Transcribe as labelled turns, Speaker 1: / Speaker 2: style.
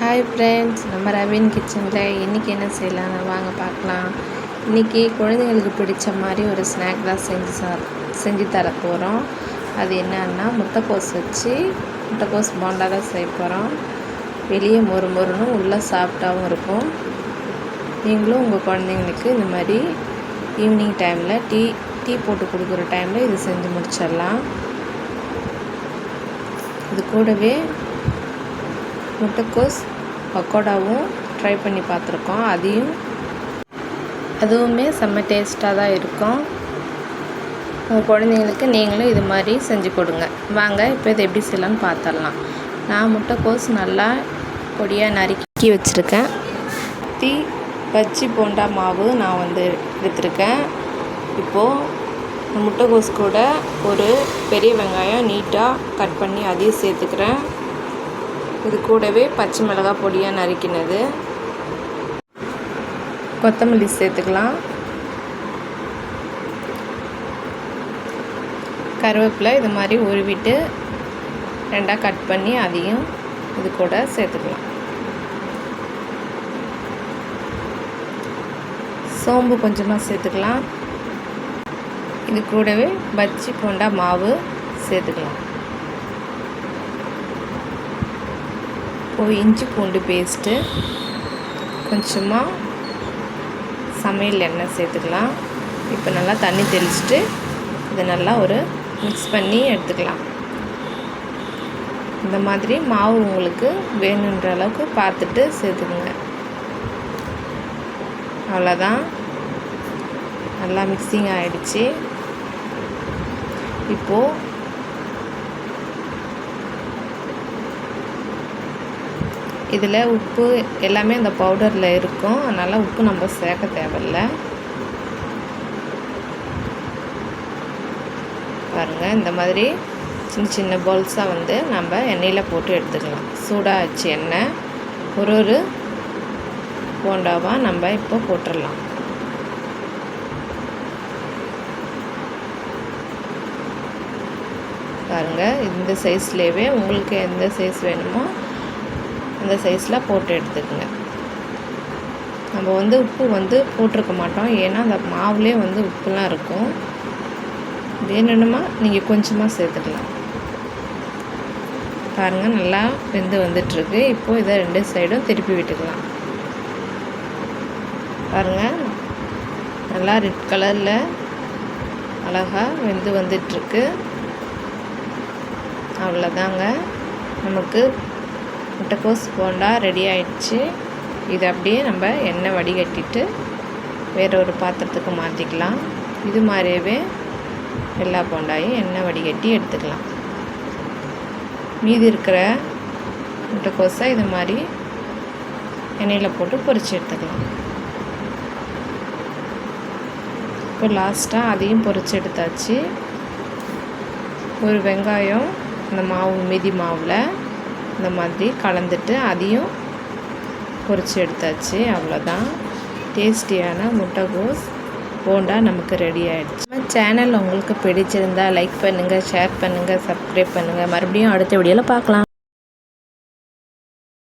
Speaker 1: Hi friends நம்ம ravine கிச்சனில் இன்றைக்கி என்ன செய்யலாம்னு வாங்க பார்க்கலாம். இன்றைக்கி குழந்தைங்களுக்கு பிடிச்ச மாதிரி ஒரு ஸ்நாக் தான் செஞ்சு சா செஞ்சு தர போகிறோம் அது என்னன்னா முட்டைக்கோஸ் வச்சு முட்டைக்கோஸ் போண்டா தான் செய்ய போகிறோம் வெளியே மொறு மொறுனும் உள்ளே சாஃப்டாகவும் இருக்கும். நீங்களும் உங்கள் குழந்தைங்களுக்கு இந்த மாதிரி ஈவினிங் டைமில் டீ டீ போட்டு கொடுக்குற டைமில் இது செஞ்சு முடிச்சிடலாம். இது கூடவே முட்டைக்கோஸ் பக்கோடாவும் ட்ரை பண்ணி பார்த்துருக்கோம். அதையும் அதுவுமே செம்ம டேஸ்ட்டாக தான் இருக்கும். உங்கள் குழந்தைங்களுக்கு நீங்களும் இது மாதிரி செஞ்சு கொடுங்க. வாங்க இப்போ இதை எப்படி செய்யலாம்னு பார்த்துடலாம். நான் முட்டைக்கோஸ் நல்லா பொடியாக நறுக்கி வச்சுருக்கேன். தீ பஜ்ஜி போண்டா மாவு நான் வந்து எடுத்திருக்கேன். இப்போது முட்டைக்கோஸ் கூட ஒரு பெரிய வெங்காயம் நீட்டாக கட் பண்ணி அதையும் சேர்த்துக்கிறேன். இது கூடவே பச்சை மிளகாய் பொடியாக நறுக்கினது. கொத்தமல்லி சேர்த்துக்கலாம். கருவேப்பிலை இது மாதிரி உருவிட்டு ரெண்டாக கட் பண்ணி அதையும் இது கூட சேர்த்துக்கலாம். சோம்பு கொஞ்சமாக சேர்த்துக்கலாம். இது கூடவே பஜ்ஜி போண்டா மாவு சேர்த்துக்கலாம். ஒரு இஞ்சி பூண்டு பேஸ்ட்டு கொஞ்சமாக சமையல் எண்ணெய் சேர்த்துக்கலாம். இப்போ நல்லா தண்ணி தெளிச்சுட்டு இதை நல்லா ஒரு மிக்ஸ் பண்ணி எடுத்துக்கலாம். இந்த மாதிரி மாவு உங்களுக்கு வேணுன்ற அளவுக்கு பார்த்துட்டு சேர்த்துக்குங்க. அவ்வளோதான் நல்லா மிக்சிங் ஆகிடுச்சி இப்போது இதில் உப்பு எல்லாமே அந்த பவுடரில் இருக்கும். அதனால் உப்பு நம்ம சேர்க்க தேவையில்ல. பாருங்கள் இந்த மாதிரி சின்ன சின்ன பால்ஸாக வந்து நம்ம எண்ணெயில் போட்டு எடுத்துக்கலாம். சூடாக வச்சு எண்ணெய். ஒரு ஒரு போண்டாவாக நம்ம இப்போ போட்டுடலாம். பாருங்கள் இந்த சைஸ்லேயே உங்களுக்கு எந்த சைஸ் வேணுமோ அந்த சைஸில் போட்டு எடுத்துக்கோங்க. நம்ம வந்து உப்பு வந்து போட்டிருக்க மாட்டோம். ஏன்னா அந்த மாவுலேயே வந்து உப்புலாம் இருக்கும். வேணுமா நீங்கள் கொஞ்சமாக சேர்த்துக்கலாம். பாருங்கள் நல்லா வெந்து வந்துட்டுருக்கு. இப்போது இதை ரெண்டு சைடும் திருப்பி விட்டுக்கலாம். பாருங்கள் நல்லா ரெட் கலரில் அழகாக வெந்து வந்துட்டுருக்கு. அவ்வளோதாங்க நமக்கு முட்டைக்கோஸ் போண்டா ரெடி ஆயிடுச்சு. இதை அப்படியே நம்ம எண்ணெய் வடிகட்டிட்டு வேற ஒரு பாத்திரத்துக்கு மாற்றிக்கலாம் இது மாதிரியே எல்லா போண்டாயும் எண்ணெய் வடிகட்டி எடுத்துக்கலாம். மீதி இருக்கிற முட்டைக்கோஸை இது மாதிரி எண்ணெயில் போட்டு பொரித்து எடுத்துக்கலாம். இப்போ லாஸ்ட்டாக அதையும் பொரித்து எடுத்தாச்சு. ஒரு வெங்காயம் அந்த மாவு மீதி மாவில் இந்த மாதிரி கலந்துட்டு அதையும் பொரித்து எடுத்தாச்சு. அவ்வளோதான். டேஸ்டியான முட்டைகோஸ். போண்டா நமக்கு ரெடி ஆகிடுச்சு நம்ம சேனல் உங்களுக்கு பிடிச்சிருந்தா லைக் பண்ணுங்கள் ஷேர் பண்ணுங்கள் சப்ஸ்கிரைப் பண்ணுங்கள் மறுபடியும் அடுத்த வீடியோவில் பார்க்கலாம்.